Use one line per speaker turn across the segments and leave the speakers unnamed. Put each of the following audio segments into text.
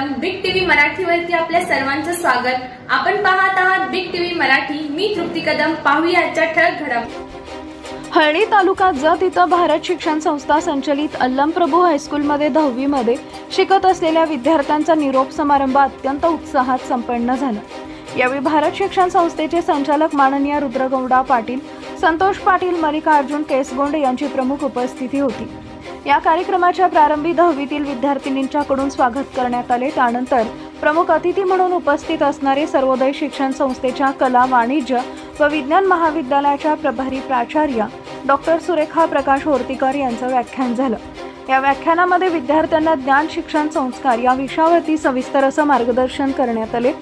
मराठीवरती आपल्या सर्वांचं स्वागत. आपण पाहत आहात बिग टीव्ही मराठी. मी तृप्ती कदम. पाहूया आजच्या ठळक घडामोडी.
हळदी तालुका जत इथं भारत शिक्षण संस्था संचलित अल्लमप्रभू हायस्कूलमध्ये दहावीमध्ये शिकत असलेल्या विद्यार्थ्यांचा निरोप समारंभ अत्यंत उत्साहात संपन्न झाला. यावेळी भारत शिक्षण संस्थेचे संचालक माननीय रुद्रगौडा पाटील संतोष पाटील मल्लिकार्जुन केसगोंडे यांची प्रमुख उपस्थिती होती. या कार्यक्रमाच्या प्रारंभी दहावीतील विद्यार्थिनींच्याकडून स्वागत करण्यात आले. त्यानंतर प्रमुख अतिथी म्हणून उपस्थित असणारे सर्वोदय शिक्षण संस्थेच्या कला वाणिज्य व विज्ञान महाविद्यालयाच्या प्रभारी प्राचार्य डॉक्टर सुरेखा प्रकाश होर्तीकर यांचं व्याख्यान झालं. या व्याख्यानामध्ये विद्यार्थ्यांना ज्ञान शिक्षण संस्कार या विषयावरती सविस्तर असं मार्गदर्शन करण्यात आले.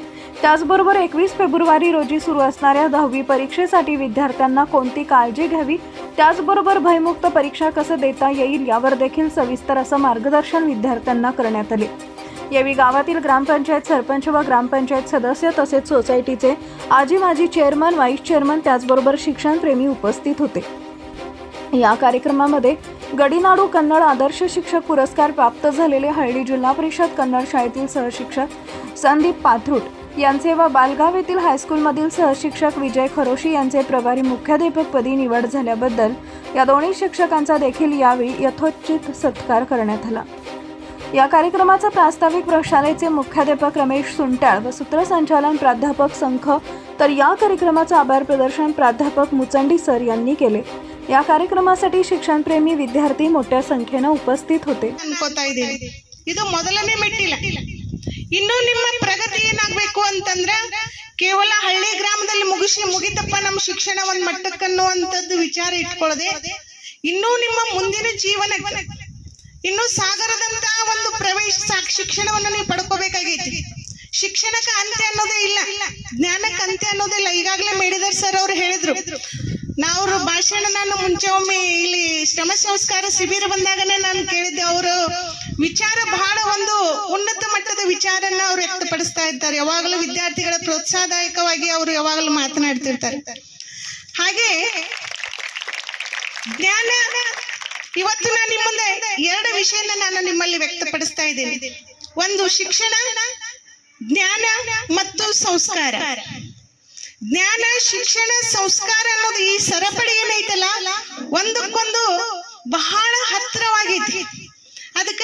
त्याचबरोबर एकवीस फेब्रुवारी रोजी सुरू असणाऱ्या दहावी परीक्षेसाठी विद्यार्थ्यांना कोणती काळजी घ्यावी? त्याचबरोबर भयमुक्त परीक्षा कसं देता येईल? यावर देखील सविस्तर असं मार्गदर्शन विद्यार्थ्यांना करण्यात आले. यावेळी गावातील ग्रामपंचायत सरपंच व ग्रामपंचायत सदस्य तसेच सोसायटीचे आजी माजी चेअरमन व्हाईस चेअरमन त्याचबरोबर शिक्षणप्रेमी उपस्थित होते. या कार्यक्रमामध्ये गडीनाडू कन्नड आदर्श शिक्षक पुरस्कार प्राप्त झालेले हळडी जिल्हा परिषद कन्नड शाळेतील सहशिक्षक संदीप पाथरूट यांचे व बालगाव येथील हायस्कूलमधील सहशिक्षक विजय खरोशी यांचे प्रभारी मुख्याध्यापकपदी निवड झाल्याबद्दल या दोन्ही शिक्षकांचा देखील यावेळी यथोचित सत्कार करण्यात आला. या कार्यक्रमाचा प्रास्ताविक प्रशालेचे मुख्याध्यापक रमेश सुंटाळ व सूत्रसंचालन प्राध्यापक संख तर या कार्यक्रमाचं आभार प्रदर्शन प्राध्यापक मुचंडी सर यांनी केले. या कार्यक्रमासाठी शिक्षणप्रेमी विद्यार्थी मोठ्या संख्येनं उपस्थित होते.
ಇನ್ನು ನಿಮ್ಮ ಪ್ರಗತಿ ಏನಾಗ್ಬೇಕು ಅಂತಂದ್ರ ಕೇವಲ ಹಳ್ಳಿ ಗ್ರಾಮದಲ್ಲಿ ಮುಗಿಸಿ ಮುಗಿತಪ್ಪ ನಮ್ಮ ಶಿಕ್ಷಣ ಒಂದ್ ಮಟ್ಟಕ್ಕನ್ನುವಂಥದ್ದು ವಿಚಾರ ಇಟ್ಕೊಳ್ಳದೆ ಇನ್ನೂ ನಿಮ್ಮ ಮುಂದಿನ ಜೀವನ ಇನ್ನು ಸಾಗರದಂತ ಒಂದು ಪ್ರವೇಶ ಶಿಕ್ಷಣವನ್ನು ನೀವು ಪಡ್ಕೋಬೇಕಾಗೈತಿ. ಶಿಕ್ಷಣಕ್ಕೆ ಅಂತ್ಯ ಅನ್ನೋದೇ ಇಲ್ಲ, ಜ್ಞಾನಕ್ಕೆ ಅಂತ್ಯ ಅನ್ನೋದೇ ಇಲ್ಲ. ಈಗಾಗಲೇ ಮೇಡಿದರ್ ಸರ್ ಅವ್ರು ಹೇಳಿದ್ರು, ನಾವು ಭಾಷಣ ನಾನು ಮುಂಚೆ ಒಮ್ಮೆ ಇಲ್ಲಿ ಶ್ರಮ ಸಂಸ್ಕಾರ ಶಿಬಿರ ಬಂದಾಗನೇ ನಾನು ಕೇಳಿದ್ದೆ, ಅವರು ವಿಚಾರ ಬಹಳ ಒಂದು ಉನ್ನತ ವಿಚಾರನ್ನ ಅವ್ರು ವ್ಯಕ್ತಪಡಿಸ್ತಾ ಇರ್ತಾರೆ ಯಾವಾಗಲೂ ವಿದ್ಯಾರ್ಥಿಗಳ ಪ್ರೋತ್ಸಾಹದಾಯಕವಾಗಿ ಅವರು ಯಾವಾಗಲೂ ಮಾತನಾಡ್ತಿರ್ತಾರೆ. ಹಾಗೆ ಜ್ಞಾನ, ಇವತ್ತು ನಾನು ನಿಮ್ಮ ಮುಂದೆ ಎರಡು ವಿಷಯನ ನಾನು ನಿಮ್ಮಲ್ಲಿ ವ್ಯಕ್ತಪಡಿಸ್ತಾ ಇದ್ದೀನಿ. ಒಂದು ಶಿಕ್ಷಣ, ಜ್ಞಾನ ಮತ್ತು ಸಂಸ್ಕಾರ. ಜ್ಞಾನ, ಶಿಕ್ಷಣ, ಸಂಸ್ಕಾರ ಅನ್ನೋದು ಈ ಸರಪಳಿ ಏನೈತಲ್ಲ? ಒಂದಕ್ಕೊಂದು ಬಹಳ ಹತ್ತಿರವಾಗೈತಿ ಅದಕ್ಕ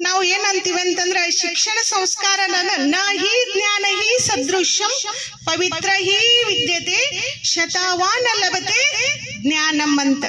ನಾವು ಏನಂತೀವಿ ಅಂತಂದ್ರೆ, ಶಿಕ್ಷಣ ಸಂಸ್ಕಾರ ನ ಹಿ ಜ್ಞಾನ ಹಿ ಸದೃಶ್ಯಂ ಪವಿತ್ರ ಹಿ ವಿದ್ಯತೆ ಶತಾವಾನ ಲಭತೆ ಜ್ಞಾನಂ ಅಂತ.